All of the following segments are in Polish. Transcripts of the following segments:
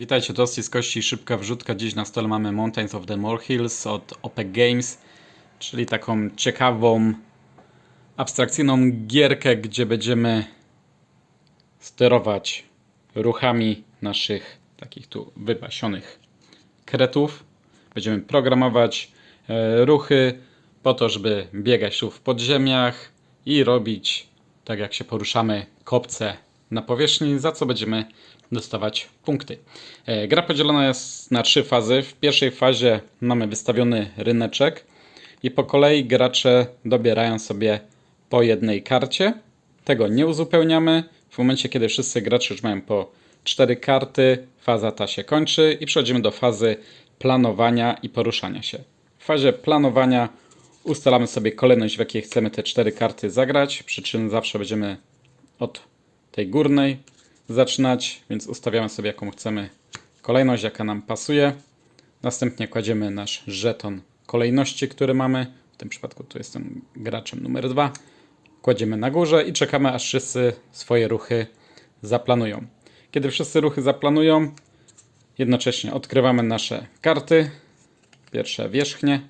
Witajcie, to z kości szybka wrzutka. Dziś na stole mamy Mountains of the Molehills od OPEC Games, czyli taką ciekawą, abstrakcyjną gierkę, gdzie będziemy sterować ruchami naszych takich tu wypasionych kretów. Będziemy programować e, ruchy po to, żeby biegać tu w podziemiach i robić, tak jak się poruszamy, kopce na powierzchni, za co będziemy dostawać punkty. E, Gra podzielona jest na trzy fazy. W pierwszej fazie mamy wystawiony ryneczek i po kolei gracze dobierają sobie po jednej karcie. Tego nie uzupełniamy. W momencie, kiedy wszyscy gracze już mają po cztery karty, faza ta się kończy i przechodzimy do fazy planowania i poruszania się. W fazie planowania ustalamy sobie kolejność, w jakiej chcemy te cztery karty zagrać, przy czym zawsze będziemy od tej górnej zaczynać, więc ustawiamy sobie jaką chcemy kolejność, jaka nam pasuje. Następnie kładziemy nasz żeton kolejności, który mamy. W tym przypadku tu jestem graczem numer dwa. Kładziemy na górze i czekamy, aż wszyscy swoje ruchy zaplanują. Kiedy wszyscy ruchy zaplanują, jednocześnie odkrywamy nasze karty, pierwsze wierzchnie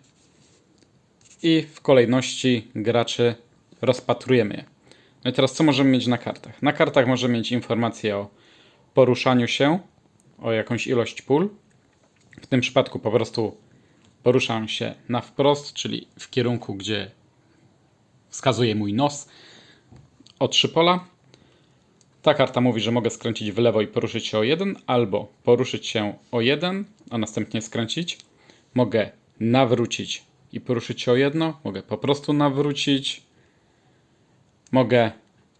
i w kolejności graczy rozpatrujemy je. No i teraz co możemy mieć na kartach? Na kartach możemy mieć informacje o poruszaniu się, o jakąś ilość pól. W tym przypadku po prostu poruszam się na wprost, czyli w kierunku, gdzie wskazuje mój nos o trzy pola. Ta karta mówi, że mogę skręcić w lewo i poruszyć się o jeden, albo poruszyć się o jeden, a następnie skręcić. Mogę nawrócić i poruszyć się o jedno, mogę po prostu nawrócić, mogę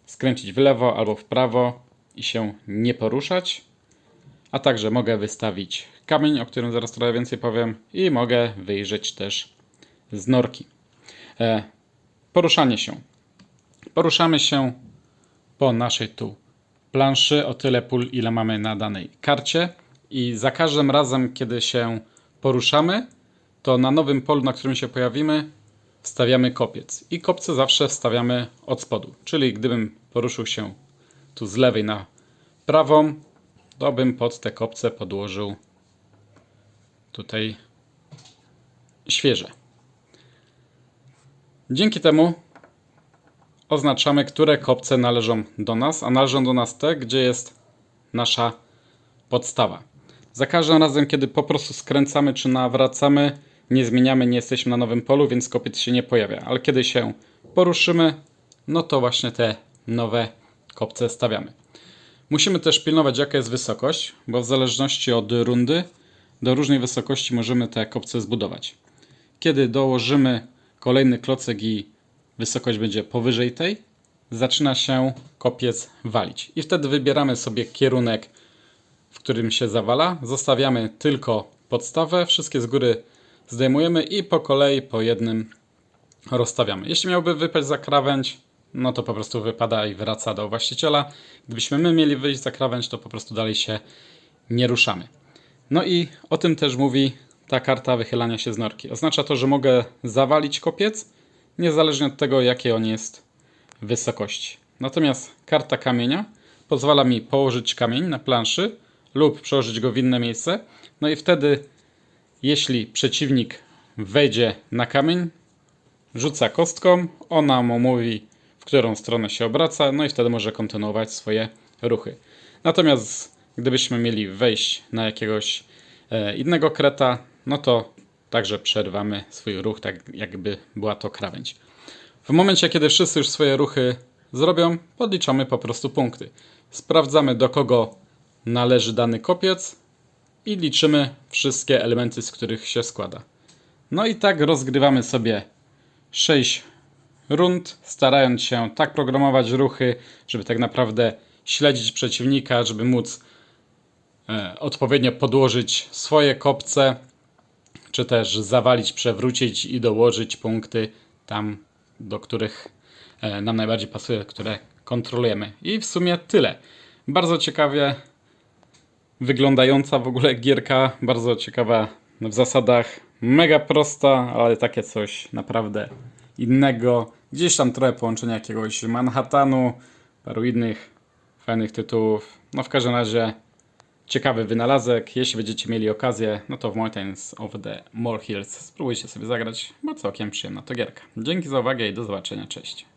skręcić w lewo albo w prawo i się nie poruszać, a także mogę wystawić kamień, o którym zaraz trochę więcej powiem, i mogę wyjrzeć też z norki. E, poruszanie się. Poruszamy się po naszej tu planszy o tyle pól, ile mamy na danej karcie i za każdym razem, kiedy się poruszamy, to na nowym polu, na którym się pojawimy, wstawiamy kopiec. I kopce zawsze wstawiamy od spodu. Czyli gdybym poruszył się tu z lewej na prawą, to bym pod te kopce podłożył tutaj świeże. Dzięki temu oznaczamy, które kopce należą do nas, a należą do nas te, gdzie jest nasza podstawa. Za każdym razem, kiedy po prostu skręcamy czy nawracamy, nie zmieniamy, nie jesteśmy na nowym polu, więc kopiec się nie pojawia. Ale kiedy się poruszymy, no to właśnie te nowe kopce stawiamy. Musimy też pilnować, jaka jest wysokość, bo w zależności od rundy do różnej wysokości możemy te kopce zbudować. Kiedy dołożymy kolejny klocek i wysokość będzie powyżej tej, zaczyna się kopiec walić. I wtedy wybieramy sobie kierunek, w którym się zawala. Zostawiamy tylko podstawę, wszystkie z góry zdejmujemy i po kolei po jednym rozstawiamy. Jeśli miałby wypaść za krawędź, no to po prostu wypada i wraca do właściciela. Gdybyśmy my mieli wyjść za krawędź, to po prostu dalej się nie ruszamy. No i o tym też mówi ta karta wychylania się z norki. Oznacza to, że mogę zawalić kopiec, niezależnie od tego, jakie on jest wysokości. Natomiast karta kamienia pozwala mi położyć kamień na planszy lub przełożyć go w inne miejsce. No i wtedy, jeśli przeciwnik wejdzie na kamień, rzuca kostką, ona mu mówi, w którą stronę się obraca, no i wtedy może kontynuować swoje ruchy. Natomiast gdybyśmy mieli wejść na jakiegoś e, innego kreta, no to także przerwamy swój ruch, tak jakby była to krawędź. W momencie, kiedy wszyscy już swoje ruchy zrobią, podliczamy po prostu punkty. Sprawdzamy, do kogo należy dany kopiec i liczymy wszystkie elementy, z których się składa. No i tak rozgrywamy sobie 6 rund, starając się tak programować ruchy, żeby tak naprawdę śledzić przeciwnika, żeby móc e, odpowiednio podłożyć swoje kopce, czy też zawalić, przewrócić i dołożyć punkty tam, do których e, nam najbardziej pasuje, które kontrolujemy. I w sumie tyle. Bardzo ciekawie wyglądająca w ogóle gierka, bardzo ciekawa w zasadach, mega prosta, ale takie coś naprawdę innego. Gdzieś tam trochę połączenia jakiegoś Manhattanu, paru innych fajnych tytułów. No w każdym razie ciekawy wynalazek. Jeśli będziecie mieli okazję, no to w Mountains of the Molehills spróbujcie sobie zagrać, bo całkiem przyjemna to gierka. Dzięki za uwagę i do zobaczenia, cześć.